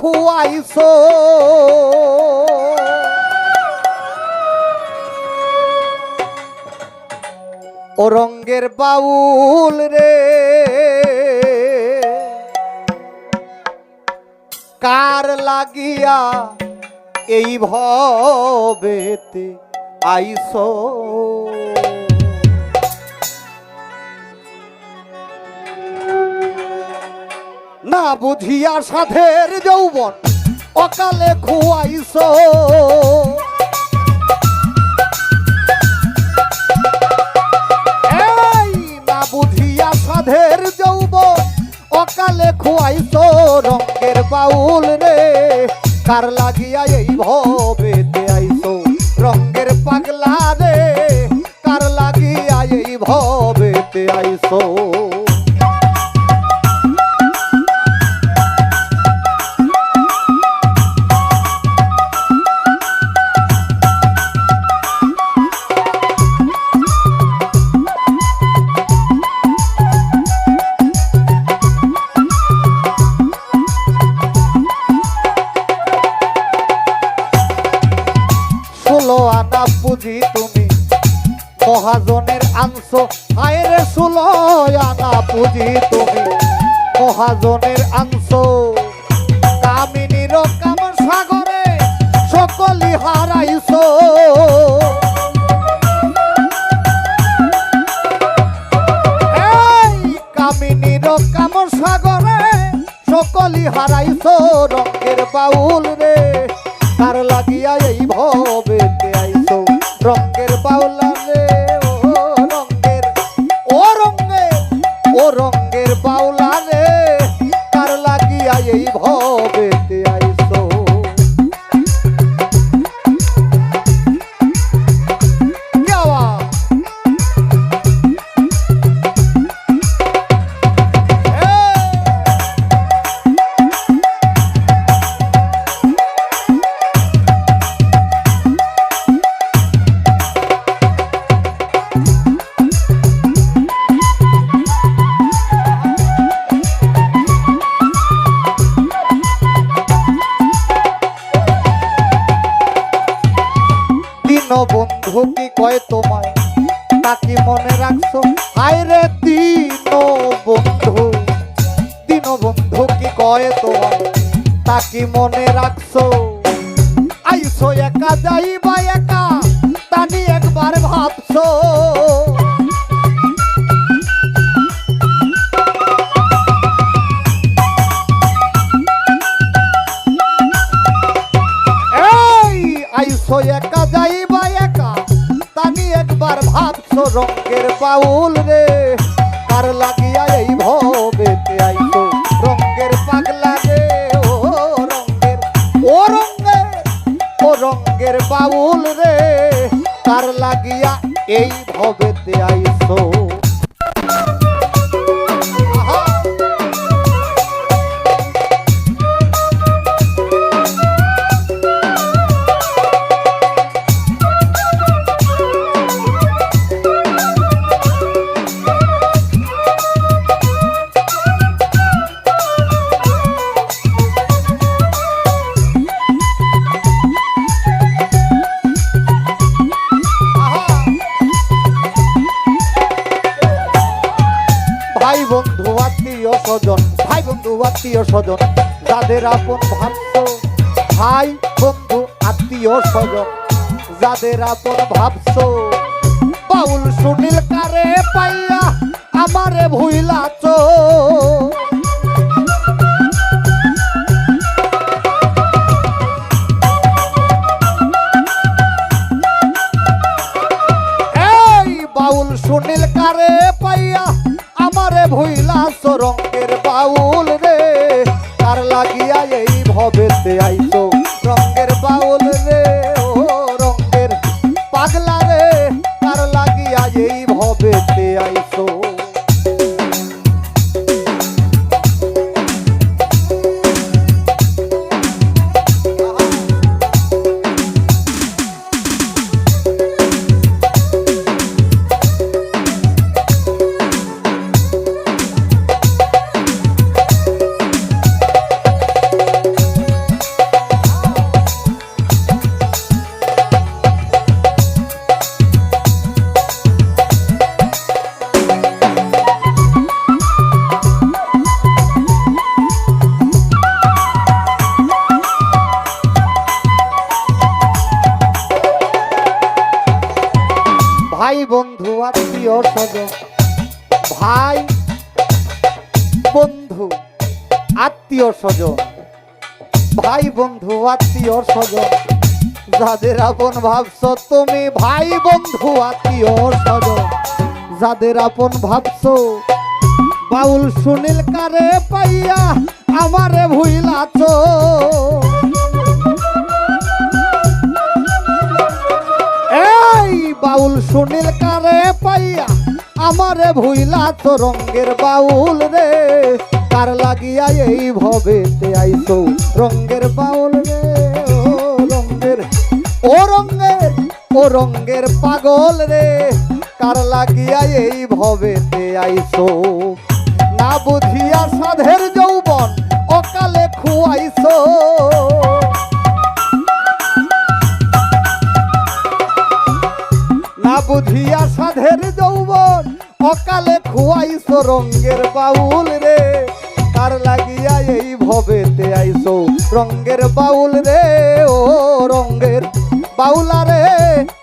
খুয়াইছো। ওরঙ্গের রঙ্গের বাউল রে কার লাগিয়া এই ভবেতে আইসো? না বুঝিয়া সাধের যৌবন, অকালে খুয়াইছো। না বুঝিয়া সাধের যৌবন, অকালে খুয়াইছো রঙের বাউল রে। কার লাগিয়া এই ভবেতে আইছো রঙের পাগলা রে? কার লাগিয়া এই ভবেতে আইছো ষোলো আনা পুঁজি তুমি? মহাজনের আনছো। আয়রে ষোলো আনা পুঁজি তুমি? মহাজনের আনছো। কামিনীর কামর সাগরে সকলি হারাইছো। কামিনীর কামর সাগরে সকলি হারাইছো। রঙের বাউল রে। তার লাগিয়া এই ভবেতে আইছো রঙের বাউলা রে, ও রঙের ও রঙের ও রঙের বাউলা রে, তার লাগিয়া এই ভবেতে কয় তোমায় তাকে মনে রাখছো? আইরে দিন বন্ধু দিন বন্ধু কি কয় তোমায়? তাকে মনে রাখছো? আইসো একা যাইবা একা একবার ভাবছ রঙের পাউল রে? কার লাগিয়া এই ভবেতে আইতো রঙের পাগলা রে? ও রঙের ও রঙের ও রঙের বাউল রে? কার লাগিয়া এই ভবেতে আইসো স্বজন যাদের আপন ভাবছ ভাই, বন্ধু, আত্মীয় স্বজন, যাদের আপন ভাবছ। বাউল সুনীল কারে পাইয়া আমারে ভুইলাছ সুনীল কারে পাইয়া আমারে ভুইলাছ রঙের বাউল রে কার লাগিয়া এই ভবেতে আইতো রঙের বাউল রে, ও রঙের পাগলা রে, তার লাগিয়া এই ভবেতে আইছো স্বজন, ভাই বন্ধু, আত্মীয় স্বজন, ভাই বন্ধু, আত্মীয় স্বজন, যাদের আপন ভাবছ তুমি ভাই বন্ধু, আত্মীয় স্বজন, যাদের আপন ভাবছ বাউল সুনীল কারে পাইয়া আমারে ভুইলাছ। বাউল সুনীল কারে পাইয়া, আমারে ভুইলাছ রঙ্গের বাউল রে। কার লাগিয়া এই ভবেতে আইছো রঙ্গের বাউল রে, ও রঙ্গের ও রঙ্গের ও রঙ্গের পাগল রে। কার লাগিয়া এই ভবেতে আইছো না বুঝিয়া সাধের রঙ্গের বাউল রে, কার লাগিয়া এই ভবেতে আইছো রঙ্গের বাউল রে, ও রঙ্গের বাউলা রে,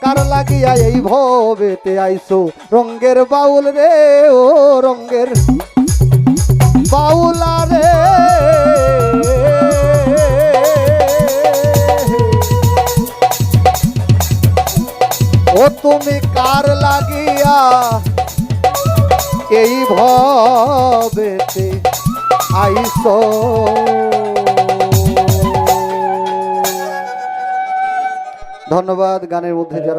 কার লাগিয়া এই ভবেতে আইসো? রঙ্গের বাউল রে, ও রঙ্গের বাউলা রে। ও তুমি কার লাগিয়া এই ভবেতে আইস। ধন্যবাদ গানের মধ্যে যারা